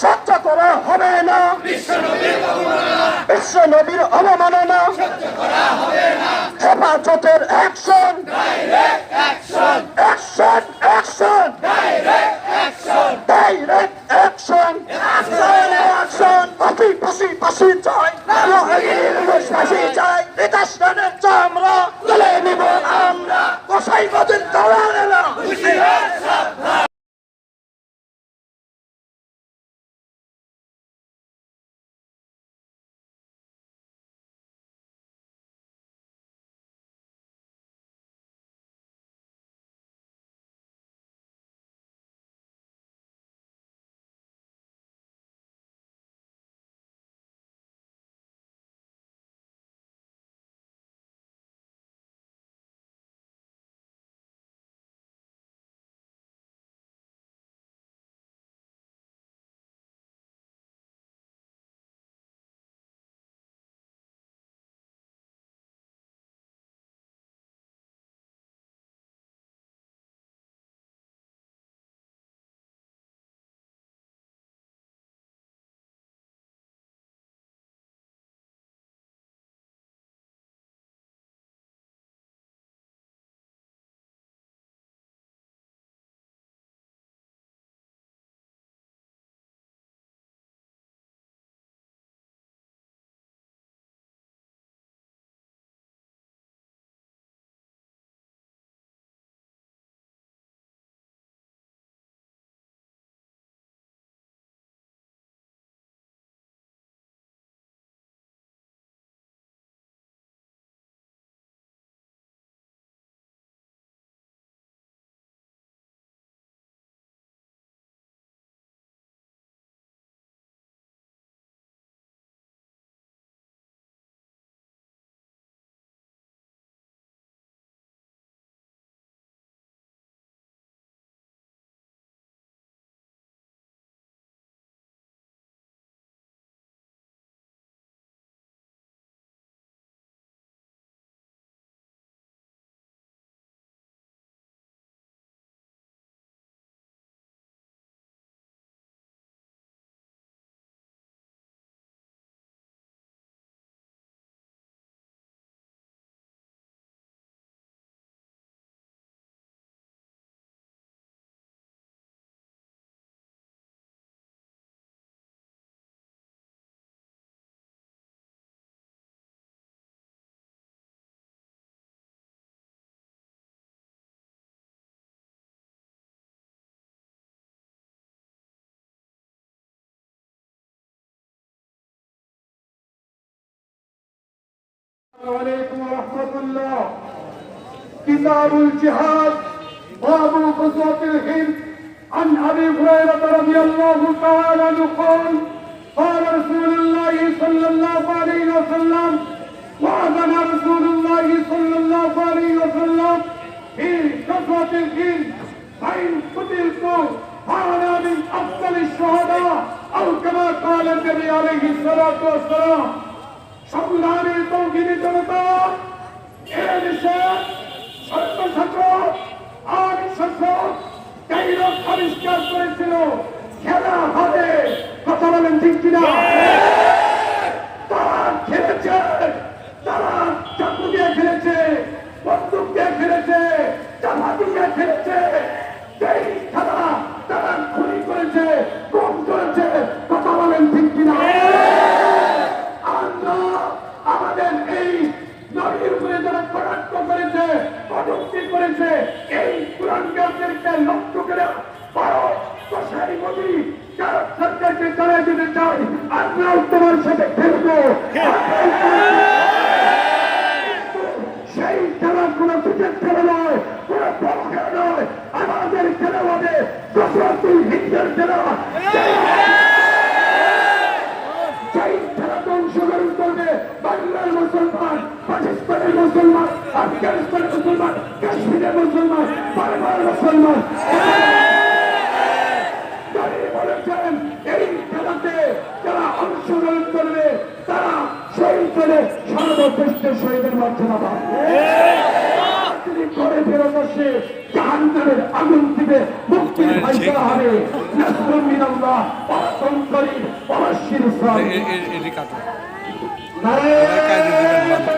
সহ্য করা হবে না। বিশ্ব নবীর অবমাননা। হেফাজতের অ্যাকশন عليكم ورحمة الله. كتاب الجهاد باب غزوة الهند. عن أبي هريرة رضي الله تعالى عنه قال قال رسول الله صلى الله عليه وسلم وأذن رسول الله صلى الله عليه وسلم في غزوة الهند فإن قتلت فأنا من أفضل الشهداء. أو كما قال النبي عليه الصلاة والسلام সংগ্রামী তৌহিদি জনতা এদেশে ছাত্র আর শাসক কাইরক আবিষ্কার করেছিল। খেলা হবে, কথা বলেন ঠিক কিনা? তারা খেলেছে, তারা চাকু দিয়ে খেলেছে, বন্দুক দিয়ে খেলেছে চাপা দিয়ে খেলেছে। সরকারকে সাথে খেলব। সেই খেলা কোনো ক্রিকেট খেলা নয়, কোনো বল নয়। আমাদের খেলা হবে হিন্দের খেলা। সেই খেলাতে অংশগ্রহণ মুসলমান, পাকিস্তানের মুসলমান, আফগানিস্তানের মুসলমান, কাশ্মীরের মুসলমান বারবার মুসলমান দাঁড়িয়ে বলেছেন এই খেলাতে যারা অংশগ্রহণ করবে তারা শহীদ সারা সর্বশ্রেষ্ঠ শহীদের মর্যাদা পাবে তিনি করে ফেরত আসে জাহান্নামের আগুন দিবে মুক্তির ফাইসলা হবে। নাসরুম মিনাল্লাহ ওয়া ফাতহুন করিম ওয়া বাশশিরিস